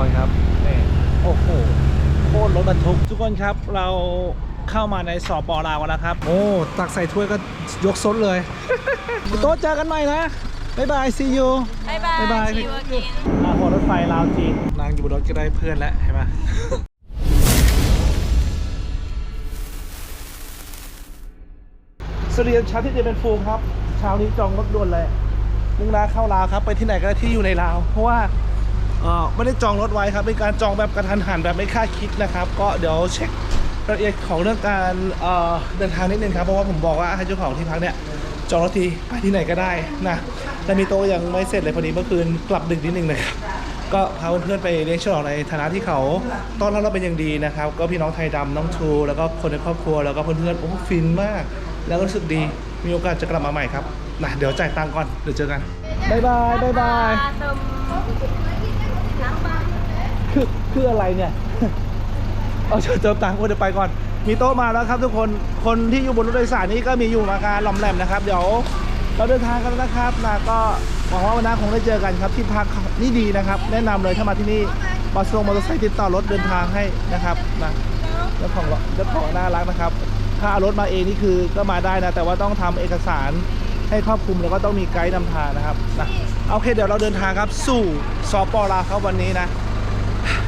อนครับนี่โอ้โหโคตรรถบรรทุกทุกคนครับเราเข้ามาในสอบปอลาวแล้วครับ โอ้ ตักใส่ถ้วยก็ยกซดเลยโต๊ะเจอกันใหม่นะบ๊ายบาย see you บายบายบ๊ายบาย See you again มาหัวรถไฟลาวจีนนางอยู่บนรถก็ได้เพื่อนแล้วเห็นไหมสวัสดีเช้าที่จะเป็นฟูงครับเช้านี้จองรถด่วนเลยมุ่งหน้าเข้าลาวครับ ไปที่ไหนก็ได้ที่อยู่ในลาว เพราะว่าเออ ไม่ได้จองรถไว้ครับเป็นการจองแบบกระทันหันแบบไม่คาดคิดนะครับ ก็เดี๋ยวเช็ครายละเอียดของเรื่องการเดินทางนิดนึงครับเพราะว่าผมบอกว่าให้เจ้าของที่พักเนี่ยจองรถทีไปที่ไหนก็ได้นะแต่มีโต๊ะยังไม่เสร็จเลยพอดีเมื่อคืนกลับดึกนิดนึงนะครับก็พาเพื่อนๆไปเลี้ยงฉลองในฐานะที่เขาต้อนรับเราเป็นอย่างดีนะครับ ก็พี่น้องไทยดำน้องทูแล้วก็คนในครอบครัวแล้วก็เพื่อนๆโอ้ฟินมาก แล้วก็รู้สึกดีมีโอกาสจะกลับมาใหม่ครับนะเดี๋ยวจ่ายตังค์ก่อนเดี๋ยวเจอกันบายบายบายบาย คือออะไรเนี่ย เอาเชิญเติมตังค์โอ้เดี๋ยวไปก่อน มีโต๊ะมาแล้วครับทุกคน คนที่อยู่บนรถโดยสารนี้ก็มีอยู่มาการหล่อมแหลมนะครับ เดี๋ยวเราเดินทางกันนะครับนะก็หวังว่าวันหน้าคงได้เจอกันครับ ที่พักนี่ดีนะครับ แนะนำเลยถ้ามาที่นี่บัสลงมอเตอร์ไซค์ติดต่อรถเดินทางให้นะครับนะเจ้าของรถเจ้าของน่ารักนะครับ ถ้าเอารถมาเองนี่คือก็มาได้นะ แต่ว่าต้องทำเอกสารให้ครอบคลุมแล้วก็ต้องมีไกด์นำทางนะครับนะโอเคเดี๋ยวเราเดินทางครับสู่สปปลาครับวันนี้นะ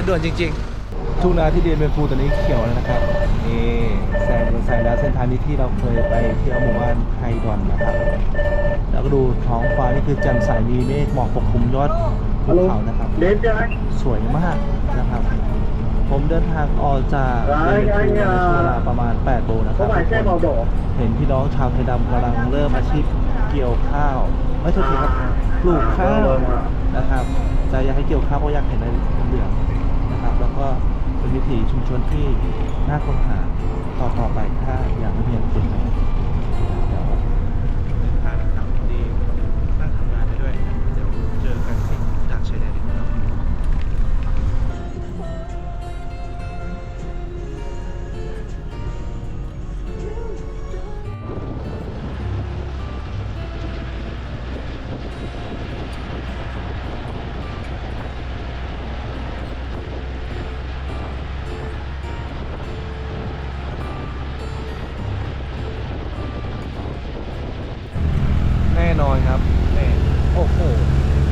ด่วนจริง ๆ ทุ่งนาที่เดียนเป็นฟูตอนนี้เขียวแล้วนะครับนี่แซงแซงแล้วเส้นทางนี้ที่เราเคยไปเที่ยวหมู่บ้านไทยดอนนะครับ แล้วก็ดูท้องฟ้านี่คือแจ่มใสมีเมฆหมอกปกคลุมยอดภูเขานะครับสวยมากนะครับ ผมเดินทางออกจากเดียนเป็นฟูในช่วงเวลาประมาณ8โมงนะครับเห็นพี่น้องชาวไทยดำกำลังเริ่มอาชีพเกี่ยวข้าวไม่ใช่ทีครับปลูกข้าวนะครับจะอยากให้เกี่ยวข้าวเพราะอยากเห็นอะไรเหลืองๆ นะครับ แล้วก็เป็นวิถีชุมชนที่น่าค้นหาต่อต่อไปถ้าอยากให้เรียนเป็นไปเนอนครับนี่โอ้โห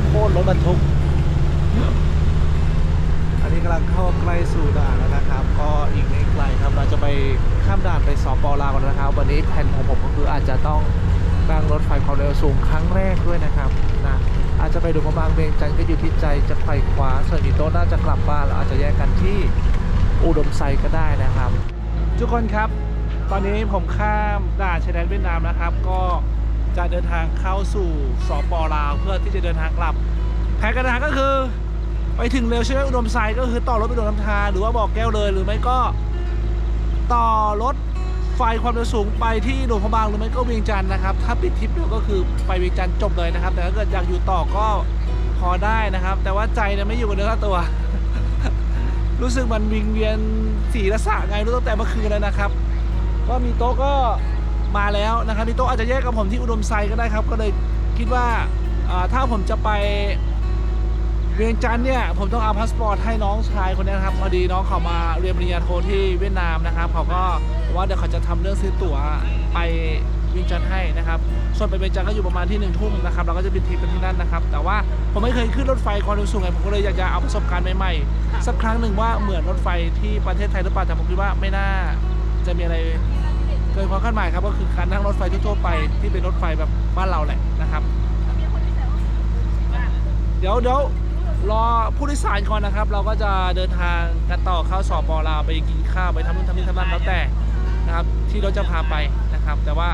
โคตรรถบรรทุก อันนี้กำลังเข้าใกล้สู่ด่านแล้วนะครับ ก็อีกไม่ไกลครับเราจะไปข้ามด่านไปสปลาวกันนะครับ วันนี้แผนของผมก็คืออาจจะต้องนั่งรถไฟความเร็วสูงครั้งแรกด้วยนะครับนะอาจจะไปดูพระบางเวียงจันทร์ก็อยู่ที่ใจจะไปขวาส่วนอีโต้น่าจะกลับบ้านเราอาจจะแยกกันที่อุดมไซก็ได้นะครับ ทุกคนครับ ตอนนี้ผมข้ามด่านชายแดนเวียดนามนะครับ ก็ จะเดินทางเข้าสู่สปลาว เพื่อที่จะเดินทางกลับ แผนการเดินทางก็คือ ไปถึงเร็วใช่ไหมอุดมไซก็คือต่อรถไปอุดมน้ำทาหรือว่าบอกแก้วเลยหรือไม่ก็ต่อรถไฟความเร็วสูงไปที่หลวงพระบางหรือไม่ก็เวียงจันทร์นะครับ ถ้าปิดทริปเร็วก็คือไปเวียงจันทร์จบเลยนะครับ แต่ถ้าเกิดอยากอยู่ต่อก็พอได้นะครับ แต่ว่าใจเนี่ยไม่อยู่กับเนื้อกับตัว รู้สึกมันวิงเวียนสีระสะไงรู้ตั้งแต่เมื่อคืนแล้วนะครับ ก็มีโต๊ะก็ มาแล้วนะครับมีโตอาจจะแยกกับผมที่อุดมไซก็ได้ครับ ก็เลยคิดว่าถ้าผมจะไปเวียงจันทร์เนี่ยผมต้องเอาพาสปอร์ตให้น้องชายคนนี้นะครับพอดีน้องเขามาเรียนปริญญาโทที่เวียดนามนะครับเขาก็ว่าเดี๋ยวเขาจะทำเรื่องซื้อตั๋วไปเวียงจันทร์ให้นะครับส่วนไปเวียงจันทร์ก็อยู่ประมาณที่หนึ่งทุ่มนะครับเราก็จะบินทริปกันที่นั่นนะครับ แต่ว่าผมไม่เคยขึ้นรถไฟความเร็วสูงไงผมก็เลยอยากจะเอาประสบการณ์ใหม่ๆสักครั้งหนึ่งว่าเหมือนรถไฟที่ประเทศไทยหรือเปล่าแต่ผมคิดว่าไม่น่าจะมีอะไร เกินความคาดหมายครับก็คือการนั่งรถไฟทั่วๆไปที่เป็นรถไฟแบบบ้านเราแหละนะครับเดี๋ยวเดี๋ยวรอผู้โดยสารก่อนนะครับ เราก็จะเดินทางกันต่อเข้าสอบปลาวไปกินข้าวไปทำนู่นทำนี่ทำนั่นแล้วแต่นะครับ ที่รถจะพาไปนะครับ แต่ว่า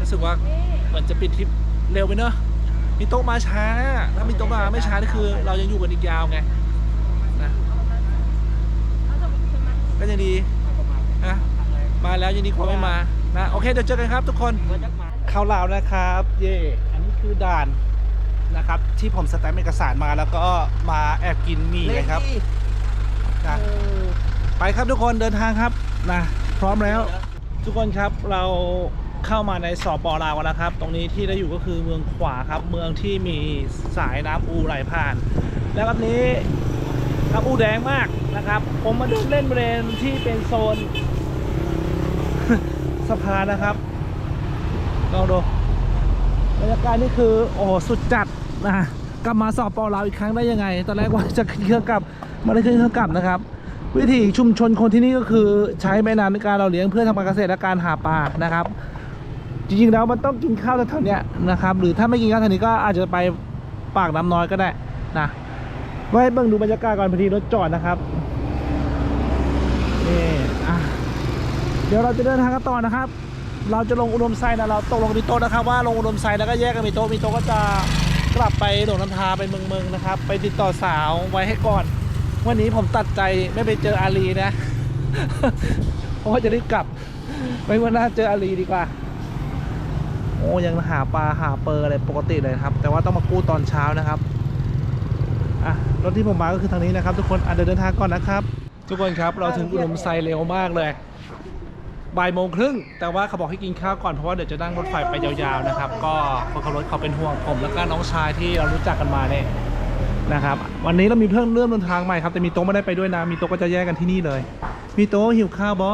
รู้สึกว่าเหมือนจะปิดทริปเร็วไปเนอะมีโต๊ะมาช้า ถ้ามีโต๊ะมาไม่ช้านี่คือ เรายังอยู่กันอีกยาวไงนะก็ยังดี แล้วยังดีกว่าไม่มานะโอเคเดี๋ยวเจอกันครับทุกคนเข้าลาวนะครับ เย่อันนี้คือด่านนะครับ ที่ผมสแตมป์เอกสารมาแล้วก็มาแอบกินหมี่เลยครับนะไปครับทุกคนเดินทางครับนะพร้อมแล้ว ทุกคนครับเราเข้ามาในสปลาวแล้วครับ ตรงนี้ที่เราอยู่ก็คือเมืองขวาครับ เมืองที่มีสายน้ำอูไหลผ่าน แล้วแบบนี้ครับอูแดงมากนะครับ ผมมาเดินเล่นบริเวณที่เป็นโซน สะพานนะครับลองดูบรรยากาศนี่คือโอ้สุดจัดนะกลับมาสอบปอลาวอีกครั้งได้ยังไง ตอนแรกว่าจะขึ้นเครื่องกลับไมาได้ขึ้นเครื่องกลับนะครับ วิถีชุมชนคนที่นี่ก็คือใช้แม่น้ำในการเราเลี้ยงเพื่อทำการเกษตรและการหาปลานะครับ จริงๆแล้วมันต้องกินข้าวแถวๆนี้นะครับ หรือถ้าไม่กินข้าวแถวนี้ก็อาจจะไปปากน้ำน้อยก็ได้นะไว้เบิ่งดูบรรยากาศก่อนพอดีรถจอดนะครับนี่อะ เดี๋ยวเราจะเดินทางกันต่อนะครับ เราจะลงอุดมไซด์นะเราตกลงมีโต๊ะนะครับ ว่าลงอุดมไซด์แล้วก็แยกกันมีโต๊ะมีโต๊ะก็จะกลับไปหลวงน้ำทาไปเมืองเมืองนะครับ ไปติดต่อสาวไว้ให้ก่อน วันนี้ผมตัดใจไม่ไปเจออาลีนะเพราะว่าจะรีบกลับไม่ว่าน่าเจออาลีดีกว่าโอ้ยังหาปลาหาเปอร์อะไรปกติเลยครับ แต่ว่าต้องมากู้ตอนเช้านะครับอะรถที่ผมมาก็คือทางนี้นะครับ ทุกคนอะเดินทางก่อนนะครับ ทุกคนครับเราถึงอุดมไซเร็วมากเลย บ่ายโมงครึ่ง แต่ว่าเขาบอกให้กินข้าวก่อนเพราะว่าเดี๋ยวจะนั่งรถไฟไปยาวๆนะครับ ก็คนขับรถเขาเป็นห่วงผม แล้วก็น้องชายที่เรารู้จักกันมาเนี่ยนะครับ วันนี้เรามีเพิ่มเริ่มเดินทางใหม่ครับ แต่มีโต๊ะไม่ได้ไปด้วยนะ มีโต๊ะก็จะแยกกันที่นี่เลย มีโต๊ะหิวข้าวบอ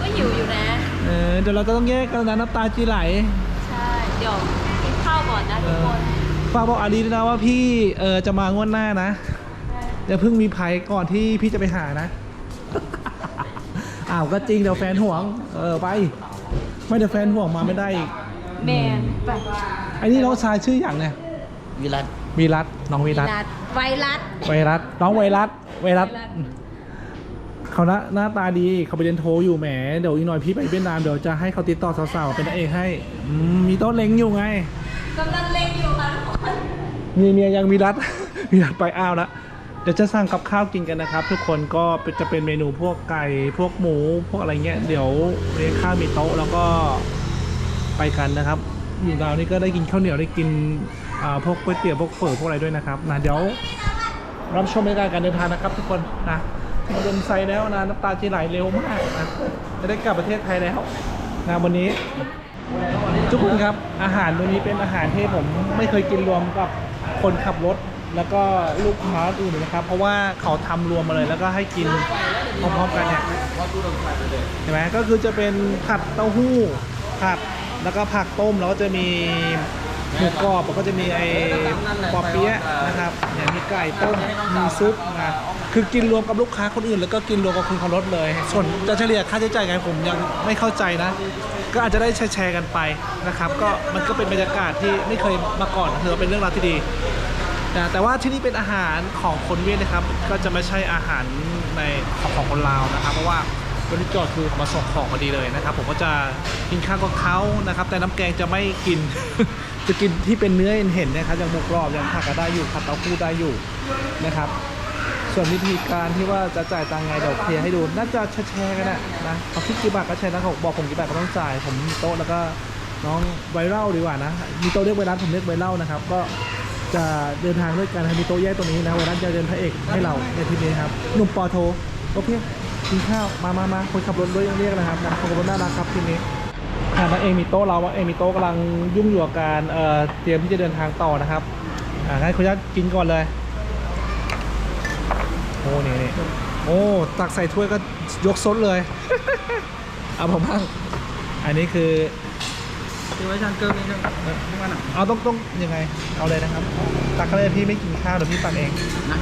ก็หิวอยู่นะ เออเดี๋ยวเราจะต้องแยกกันนะน้ำตาจีไหล ใช่ เดี๋ยวกินข้าวก่อนนะทุกคนฝากบอกอาลีด้วยนะว่าพี่เออจะมางวดหน้านะอย่าเพิ่งมีภัยก่อนที่พี่จะไปหานะ อ้าวก็จริงเดี๋ยวแฟนห่วง เออไป ไม่เดี๋ยวแฟนห่วงมาไม่ได้อีกแมนไปไอ้นี่น้องชายชื่ออย่างเนี่ยวิรัตวีรัตน้องวีรัตรัดไวรัส ไวรัตน้องไวรัตไวรัตไวรัส เขาหน้าหน้าตาดีเขาไปเรียนโทอยู่แหมเดี๋ยวอีกหน่อยพี่ไปเวียดนามเดี๋ยวจะให้เขาติดต่อสาวๆเป็นนางเอกให้อืมมีโต๊ะเล้งอยู่ไง กำลังเล็งอยู่ค่ะทุกคน มีเมียยังมีรัดมีรัดไปอ้าวละ เดี๋ยวจะสั่งกับข้าวกินกันนะครับ ทุกคนก็จะเป็นเมนูพวกไก่พวกหมู พวกอะไรเงี้ยเดี๋ยวเลี้ยงข้าวมีโต๊ะแล้วก็ไปกันนะครับ อยู่ดาวนี่ก็ได้กินข้าวเหนียวได้กินพวกก๋วยเตี๋ยวพวกเฝอพวกอะไรด้วยนะครับนะเดี๋ยวรับชมบรรยากาศการเดินทางนะครับทุกคนนะถึงอุดมไซแล้วนะน้ำตาจีไหลเร็วมากนะจะได้กลับประเทศไทยแล้วนะวันนี้ทุกคนครับอาหารตัวนี้เป็นอาหารที่ผมไม่เคยกินรวมกับคนขับรถ แล้วก็ลูกค้าอื่นนะครับ เพราะว่าเขาทำรวมมาเลยแล้วก็ให้กินพร้อมๆกันเนี่ยเห็นไหมก็คือจะเป็นผัดเต้าหู้ผัดแล้วก็ผักต้มแล้วก็จะมีหมูกรอบแล้วก็จะมีไอ้ปอเปี๊ยะนะครับเนี่ยมีไก่ต้มมีซุปนะคือกินรวมกับลูกค้าคนอื่น แล้วก็กินรวมกับคนขับรถเลย ส่วนจะเฉลี่ยค่าใช้จ่ายไงผมยังไม่เข้าใจนะ ก็อาจจะได้แชร์กันไปนะครับ ก็มันก็เป็นบรรยากาศที่ไม่เคยมาก่อนถือว่าเป็นเรื่องราวที่ดี นะแต่ว่าที่นี่เป็นอาหารของคนเวียดนะครับ ก็จะไม่ใช่อาหารในของของคนลาวนะครับ เพราะว่าคนที่จอดคือมาส่งของพอดีเลยนะครับ ผมก็จะกินข้าวกับเขานะครับ แต่น้ำแกงจะไม่กิน จะกินที่เป็นเนื้อเห็นนะครับอย่างหมูกรอบอย่างผักก็ได้อยู่ผัดเต้าหู้ได้อยู่นะครับ ส่วนวิธีการที่ว่าจะจ่ายตังค์ไงเดี๋ยวเคลียร์ให้ดูน่าจะแชร์กันนะนะเขาคิดกี่บาทก็แชร์นะเขาบอกผมกี่บาทก็ต้องจ่าย ผมมีโต๊ะแล้วก็น้องไวรัลดีกว่านะมีโต๊ะเรียกไวรัลผมเรียกไวรัลนะครับ ก็ จะเดินทางด้วยกันมีโต๊ะแยกตรงนี้นะไวรัลจะเดินพระเอกให้เราในทีนี้ครับหนุ่มปอโทโอเคกินข้าวมามามาคนขับรถด้วยยังเรียกนะครับนะขับรถน่ารักครับทีนี้อ่านั่นเองมีโต๊ะเราเองมีโต๊ะกำลังยุ่งอยู่กับการเอ่อเตรียมที่จะเดินทางต่อนะครับอ่างั้นคุณญาตกินก่อนเลยโอ้นี่นี่โอ้ตักใส่ถ้วยก็ยกซดเลย เอาผมบ้างอันนี้คือ คือไว้ช่างเกินนี่ช่างไม่ว่าหนักเอาต้องต้องยังไง เอาเลยนะครับ ตักก็เลยพี่ไม่กินข้าวเดี๋ยวพี่ตักเอง นะ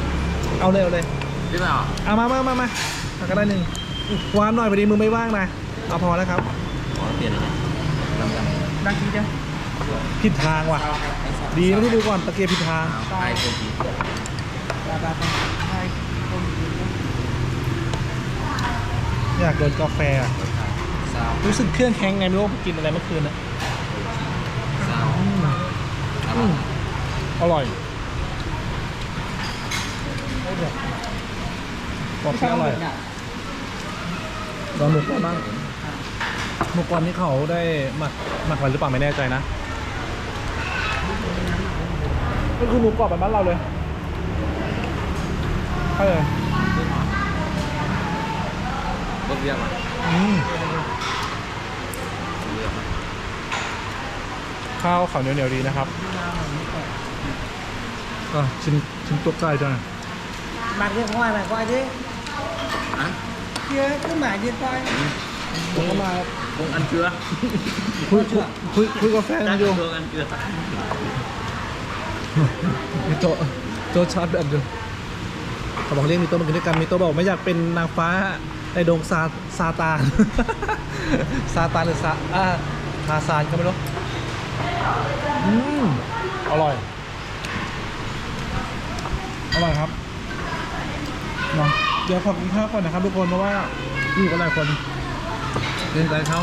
เอาเลยเอาเลยได้ไหมอะเอามามามามาตักก็ได้หนึ่งวานหน่อยพอดีมือไม่ว่างนะ เอาพอแล้วครับ ขอเปลี่ยนอะไรดังจริงจังผิดทางว่ะ ดีไม่ได้ดูก่อนตะเกียบผิดทางไอโฟนทีอยากโดนกาแฟอะซาวรู้สึกเครื่องแข็งไงไม่รู้กินอะไรเมื่อคืนนะซาวอืม อืมอร่อยโอ้เดี๋ยวบอกที่อร่อยลองหมูกรอบบ้างหมูกรอบนี่เขาได้หมักหมักไว้หรือเปล่าไม่แน่ใจนะ ก็คือหมูกรอบแบบบ้านเราเลยใช่เลยรถเรียกมาอืม เรียกมา ข้าวขาวเหนียวๆดีนะครับก็ชิ้นชิ้นตัวไก่ด้วย Mặt điện thoại này coi chứ อะ Kia cứ mở điện thoại ผมก็มาวงอันเกลือคุยคุยคุยคุยกับแฟนจ้างอยู่วงอันเกลือมีโตะโตะชาร์จแบบอยู่เขาบอกเรียกมีโตะมากินด้วยกันมีโตะบอกไม่อยากเป็นนางฟ้าในดงซาซาตาน ซาตานหรือซาอ่าทาซานก็ไม่รู้ อืมอร่อย อร่อยครับเนาะเดี๋ยวขอกินข้าวก่อนนะครับ ทุกคนเพราะว่าอยู่กันหลายคนเดินใจเขา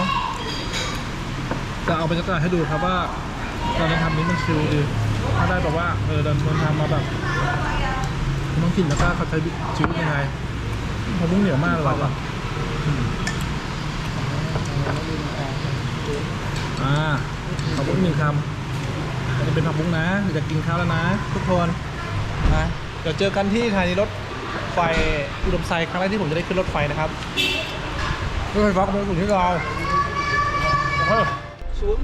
จะเอาบรรยากาศให้ดูครับว่าการเดินทางนี้มันชิลดีถ้าได้แบบว่าเออเดินทางมาแบบน้องถิ่นแล้วก็เขาใช้ชีวิตยังไงเขาบุ้งเหนียวมากเลยว่ะอืมอ่า ขอบุ้งหนึ่งคำอันนี้เป็นผักบุ้งนะเดี๋ยวจะกินข้าวแล้วนะ ทุกคนนะเดี๋ยวเจอกันที่สถานีรถไฟอุดมไซด์ครั้งแรกที่ผมจะได้ขึ้นรถไฟนะครับรถไฟฟ้าของผมที่เรา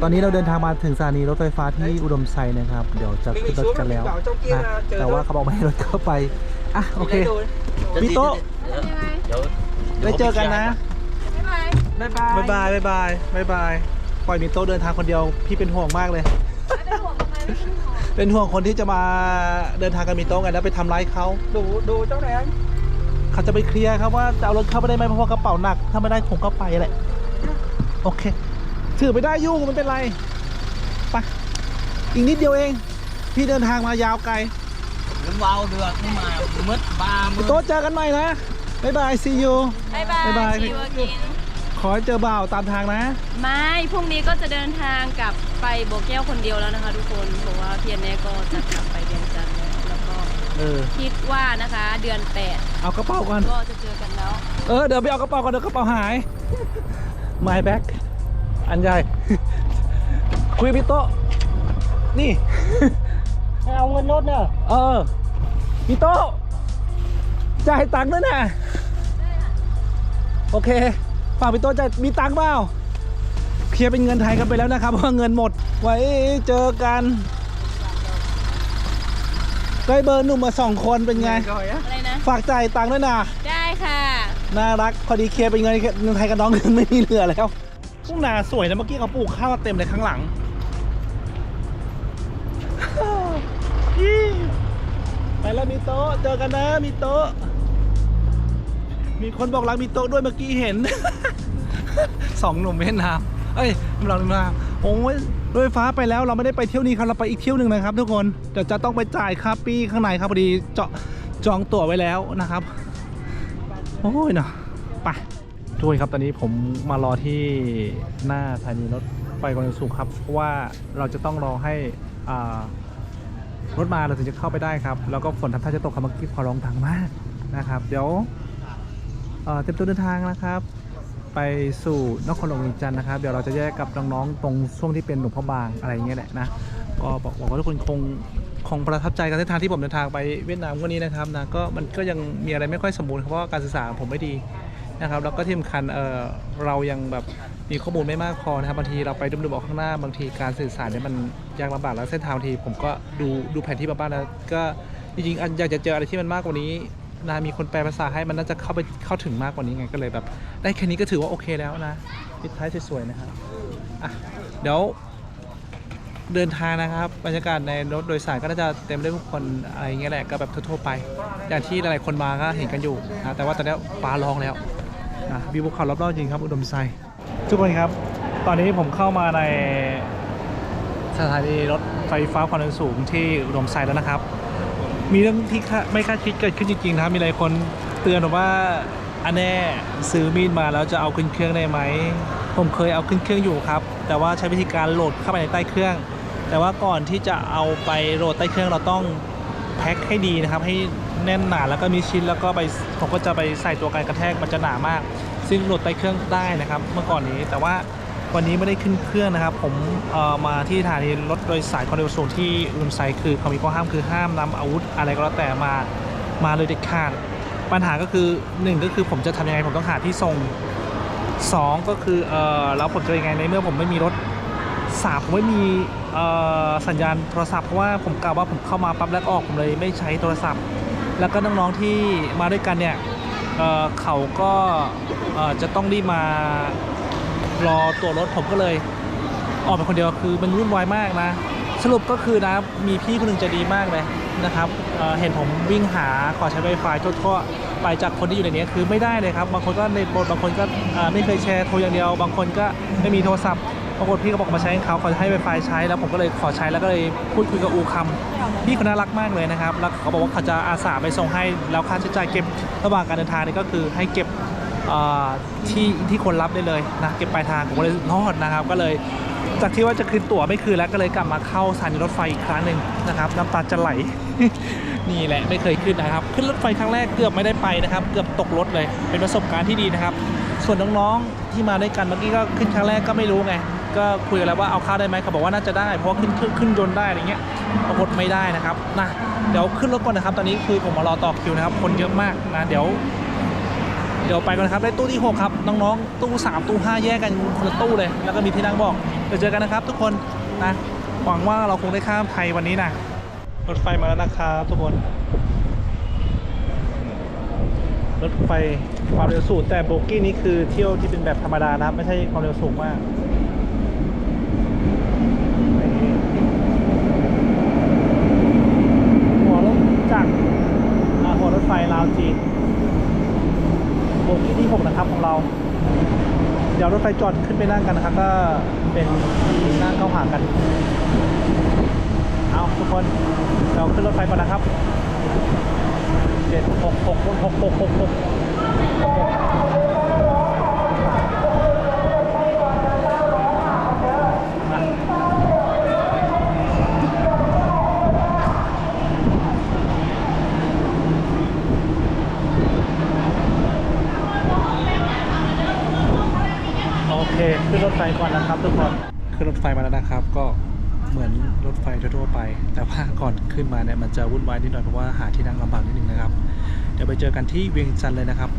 ตอนนี้เราเดินทางมาถึงสถานีรถไฟฟ้าที่อุดมไซด์นะครับ เดี๋ยวจะขึ้นรถกันแล้วนะแต่ว่าเขาบอกไม่ให้รถเข้าไปอะโอเคพี่โต๊ะเดี๋ยวไว้เจอกันนะบ๊ายบาย Bye bye บ๊ายบายบ๊ายบายบ๊ายบาย ปล่อยมีโต๊ะเดินทางคนเดียวพี่เป็นห่วงมากเลย เป็นห่วงทำไมไม่เป็นห่วงเป็นห่วงคนที่จะมาเดินทางกันมีโต๊ะไงแล้วไปทำร้ายเขา Đủ đủ chỗ này anh เขาจะไปเคลียร์ครับว่าจะเอารถเข้าไปได้ไหมเพราะว่ากระเป๋าหนัก ถ้าไม่ได้คงก็ไปแหละโอเค ถือไปได้ยุ่งมันเป็นไรไปอีกนิดเดียวเอง พี่เดินทางมายาวไกล น้ำวาวเดือดนี่มามืดบ้ามืพี่ดโต๊ะเจอกันใหม่นะบ๊ายบาย see you บ๊ายบายบ๊ายบายชีวากิน ขอให้เจอบ่าวตามทางนะ ไม่พรุ่งนี้ก็จะเดินทางกลับไปโบกแก้วคนเดียวแล้วนะคะ ทุกคนเพราะว่าเพียรแน่ก็จะกลับไปเวียงจันทร์แล้วแล้วก็เออ คิดว่านะคะ เดือนเอากระเป๋าก่อน8ก็จะเจอกันแล้ว เออเดี๋ยวไปเอากระเป๋าก่อนเดี๋ยวกระเป๋าหาย my bag อันใหญ่ คุยกับพี่โต๊ะนี่ Sao nguyên nốt nữa เออพี่โต๊ะจ่ายตังค์ด้วยนะโอเค ฝากพี่โต๊ะจ่ายมีตังค์เปล่าเคลียร์เป็นเงินไทยกันไปแล้วนะครับเพราะว่าเงินหมด ไว้เจอกันได้เบอร์หนุ่มมาสองคนเป็นไง Rồi á อะไรนะ ฝากจ่ายตังค์ด้วยนะ ได้ค่ะ น่ารักพอดีเคลียร์เป็นเงินเงินไทยกับน้องไม่มีเหลือแล้วทุ่งนาสวยนะเมื่อกี้เขาปลูกข้าวเต็มเลยข้างหลัง ไปแล้วมีโต๊ะเจอกันนะมีโต๊ะ มีคนบอกรักมีโต๊ะด้วยเมื่อกี้เห็น สองหนุ่มเวียดนามเอ้ยเราหนุ่มาโอ้ยรถไฟฟ้าไปแล้วเราไม่ได้ไปเที่ยวนี้ครับเราไปอีกเที่ยวหนึ่งนะครับ ทุกคนเดี๋ยวจะต้องไปจ่ายค่าปีข้างในครับพอดีเจาะจองตั๋วไว้แล้วนะครับ โอ้ยเนาะไปทุกคนครับตอนนี้ผมมารอที่หน้าสถานีรถไฟความเร็วสูงครับเพราะว่าเราจะต้องรอให้อ่ารถมาเราถึงจะเข้าไปได้ครับ แล้วก็ฝนทำท่าจะตกครับเมื่อกี้ขอร้องดังมากนะครับ เดี๋ยว เอ่อเต็มตัวเดินทางนะครับ ไปสู่นครหลวงจันทร์นะครับ เดี๋ยวเราจะแยกกับน้องๆตรงช่วงที่เป็นหลวงพ่อบางอะไรอย่างเงี้ยแหละนะก็บอกว่าทุกคนคงคงประทับใจกับเส้นทางที่ผมเดินทางไปเวียดนามวันนี้นะครับนะก็มันก็ยังมีอะไรไม่ค่อยสมบูรณ์เพราะว่าการสื่อสารผมไม่ดีนะครับแล้วก็ที่สำคัญเออเรายังแบบมีข้อมูลไม่มากพอนะครับบางทีเราไปดุมๆออกข้างหน้าบางทีการสื่อสารเนี่ยมันยากลำบากแล้วเส้นทางบางทีผมก็ดูดูแผนที่มาบ้างแล้วก็จริงๆอยากจะเจออะไรที่มันมากกว่านี้ นะมีคนแปลภาษาให้มันน่าจะเข้าไปเข้าถึงมากกว่านี้ไงก็เลยแบบ ได้แค่นี้ก็ถือว่าโอเคแล้วนะปิดท้ายสวยๆนะครับอะเดี๋ยวเดินทางนะครับบรรยากาศในรถโดยสารก็น่าจะเต็มด้วยผู้คนอะไรเงี้ยแหละก็แบบทั่วๆไป อย่างที่หลายๆคนมาก็เห็นกันอยู่นะแต่ว่าตอนนี้ฟ้าร้องแล้วนะวิวภูเขารอบๆจริงครับ อุดมไซทุกคนครับ ตอนนี้ผมเข้ามาในสถานีรถไฟฟ้าความเร็วสูงที่อุดมไซแล้วนะครับ มีเรื่องที่คาไม่คาดคิดเกิดขึ้นจริงๆนะครับมีหลายคนเตือนผมว่าอันแน่ซื้อมีดมาแล้วจะเอาขึ้นเครื่องได้ไหมผมเคยเอาขึ้นเครื่องอยู่ครับ แต่ว่าใช้วิธีการโหลดเข้าไปในใต้เครื่อง แต่ว่าก่อนที่จะเอาไปโหลดใต้เครื่องเราต้องแพ็คให้ดีนะครับ ให้แน่นหนาแล้วก็มีชิ้นแล้วก็ไปผมก็จะไปใส่ตัวกันกระแทกมันจะหนามาก ซึ่งโหลดใต้เครื่องได้นะครับ เมื่อก่อนนี้แต่ว่า วันนี้ไม่ได้ขึ้นเครื่องนะครับ ผมมาที่สถานีรถโดยสารความเร็วสูงที่อุดมไซคือเขามีข้อห้ามคือห้ามนำอาวุธอะไรก็แล้วแต่มามาเลยเด็ดขาดปัญหาก็คือหนึ่งก็คือผมจะทำยังไงผมต้องหาที่ส่งสองก็คือเออแล้วผมจะยังไงในเมื่อผมไม่มีรถสามผมไม่มีสัญญาณโทรศัพท์เพราะว่าผมกล่าวว่าผมเข้ามาปั๊บแล้วก็ออกผมเลยไม่ใช้โทรศัพท์ แล้วก็น้องๆที่มาด้วยกันเนี่ยเเขาก็จะต้องรีบมา รอตัวรถผมก็เลย ออกไปคนเดียวคือมันวุ่นวายมากนะ สรุปก็คือนะมีพี่คนหนึ่งจะดีมากเลยนะครับเเห็นผมวิ่งหาขอใช้ Wi-Fi ทั่วๆไปจากคนที่อยู่ในนี้คือไม่ได้เลยครับ บางคนก็ในบทบางคนก็ไม่เคยแชร์โทรอย่างเดียว บางคนก็ไม่มีโทรศัพท์บางคนพี่ก็บอกมาใช้ของเขาเขาจะให้ Wi-Fi ใช้แล้วผมก็เลยขอใช้แล้วก็เลยพูดคุยกับอูคำพี่คนน่ารักมากเลยนะครับ แล้วเขาบอกว่าเขาจะอาสาไปส่งให้แล้วค่าใช้จ่ายเก็บระหว่างการเดินทางนี่ก็คือให้เก็บ ที่ที่คนรับได้เลยนะเก็บปลายทางผมก็เลยรอดนะครับ ก็เลยจากที่ว่าจะคืนตั๋วไม่คืนแล้วก็เลยกลับมาเข้าสถานีรถไฟอีกครั้งหนึ่งนะครับน้ำตาจะไหลนี่แหละไม่เคยขึ้นนะครับ ขึ้นรถไฟครั้งแรกเกือบไม่ได้ไปนะครับ เกือบตกรถเลย เป็นประสบการณ์ที่ดีนะครับ ส่วนน้องๆที่มาด้วยกันเมื่อกี้ก็ขึ้นครั้งแรกก็ไม่รู้ไงก็คุยกันแล้วว่าเอาข้าได้ไหมเขาบอกว่าน่าจะได้ เพราะขึ้นขึ้นขึ้นยนต์ได้อะไรเงี้ยปรากฏไม่ได้นะครับนะเดี๋ยวขึ้นรถก่อนนะครับ ตอนนี้คือผมมารอต่อคิวนะครับ คนเยอะมากนะเดี๋ยว เดี๋ยวไปกันนะครับได้ตู้ที่ 6 ครับ น้องๆ ตู้ 3 ตู้ 5 แยกกันคนละตู้เลย แล้วก็มีที่นั่งบอกเดี๋ยวเจอกันนะครับ ทุกคนนะหวังว่าเราคงได้ข้ามไทยวันนี้นะรถไฟมาแล้วนะครับทุกคน รถไฟความเร็วสูงแต่โบกี้นี้คือเที่ยวที่เป็นแบบธรรมดานะไม่ใช่ความเร็วสูงมากนี่หัวรถจักรอ่าหัวรถไฟลาวจีน โบกี้ที่ 6 นะครับของเรา เดี๋ยวรถไฟจอดขึ้นไปนั่งกันนะครับก็เป็นนั่งเข้าหากัน เอาทุกคนเราขึ้นรถไฟก่อนนะครับเจ็ดหกหกหกหกหกหกหกโอเค ขึ้นรถไฟก่อนนะครับทุกคน ขึ้นรถไฟมาแล้วนะครับ ก็เหมือนรถไฟทั่วๆไป แต่ว่าก่อน ขึ้นมาเนี่ยมันจะวุ่นวายนิดหน่อยเพราะว่าหาที่นั่งลำบากนิดหนึ่งนะครับ เดี๋ยวไปเจอกันที่เวียงจันทร์เลยนะครับ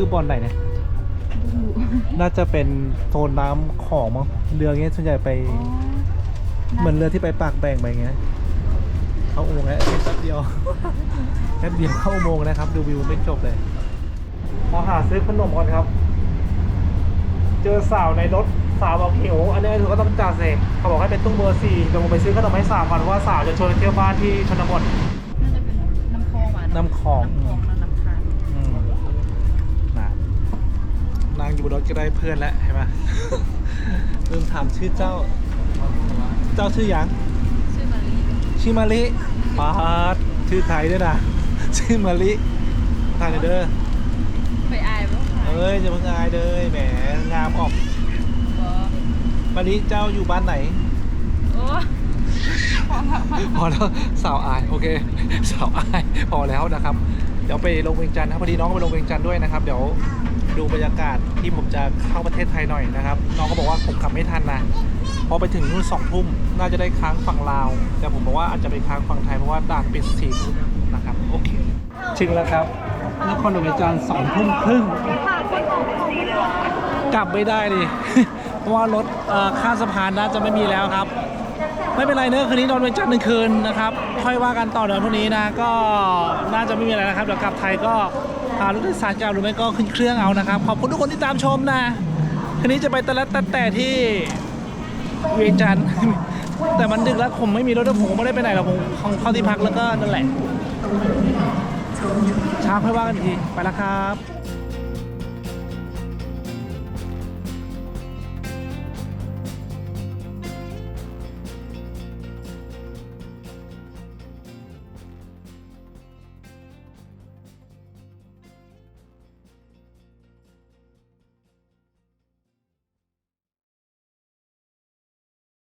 คือบอลไหนเนี่ย น่าจะเป็นโซนน้ำของมั้งเรือเงี้ยส่วนใหญ่ไป เหมือนเรือที่ไปปากแบ่งไปเงี้ย เข้าอุโมงค์แล้วแป๊บเดียว แป๊บเดียวเข้าอุโมงค์นะครับ ดูวิวไม่จบเลย พอหาซื้อขนมก่อนครับ เจอสาวในรถสาวบอกหิวอันนี้ถือว่าต้องจ่าเสกเขาบอกให้เป็นตู้เบอร์สี่เดี๋ยวผมไปซื้อขนมให้สาวก่อนเพราะว่าสาวจะชวนไปเที่ยวบ้านที่ชนบทน่าจะเป็นน้ำคลองอะน้ำคลอง น้ำคลองน้ำคาน อืมนะนา งอยู่บนรถก็ได้เพื่อนแล้วเห็นไหมลืมถามชื่อเจ้า เจ้าชื่อหยังชื่อมารีชื่อมาลิปาดชื่อไทยด้วยนะ ชื่อมาลิทางเด้อไปอายบ่คะเอ้ยจะเพิ่งอายเลยแหมงามออกบ่มาลิเจ้าอยู่บ้านไหน โอ้พอละพอละพอแล้วสาวอายโอเคสาวอายพอแล้วนะครับ เดี๋ยวไปลงเวียงจันทร์นะครับพอดีน้องก็ไปลงเวียงจันทร์ด้วยนะครับ เดี๋ยว ดูบรรยากาศที่ผมจะเข้าประเทศไทยหน่อยนะครับ น้องก็บอกว่าผมขับไม่ทันนะพอไปถึงนู่นสองทุ่มน่าจะได้ค้างฝั่งลาว แต่ผมบอกว่าอาจจะไปค้างฝั่งไทยเพราะว่าด่านปิดสี่ทุ่มนะครับ โอเคถึงแล้วครับนครหลวงเวียงจันทร์สองทุ่มครึ่งกลับไม่ได้ดิเพราะว่ารถเอ่อข้ามสะพานน่าจะไม่มีแล้วครับ ไม่เป็นไรเนอะคืนนี้นอนเวียงจันทร์หนึ่งคืนนะครับค่อยว่ากันต่อเดี๋ยวพรุ่งนี้นะก็น่าจะไม่มีอะไรนะครับเดี๋ยวกลับไทยก็ หารถโดยสารเก่าหรือไม่ก็ขึ้นเครื่องเอานะครับ ขอบคุณทุกคนที่ตามชมนะคืนนี้จะไปตะลัดตะแต่ที่เวียงจันทร์แต่มันดึกแล้วผมไม่มีรถด้วผมไม่ได้ไปไหนหรอกผมคงเข้าที่พักแล้วก็นั่นแหละเช้าค่อยว่ากันทีไปแล้วครับ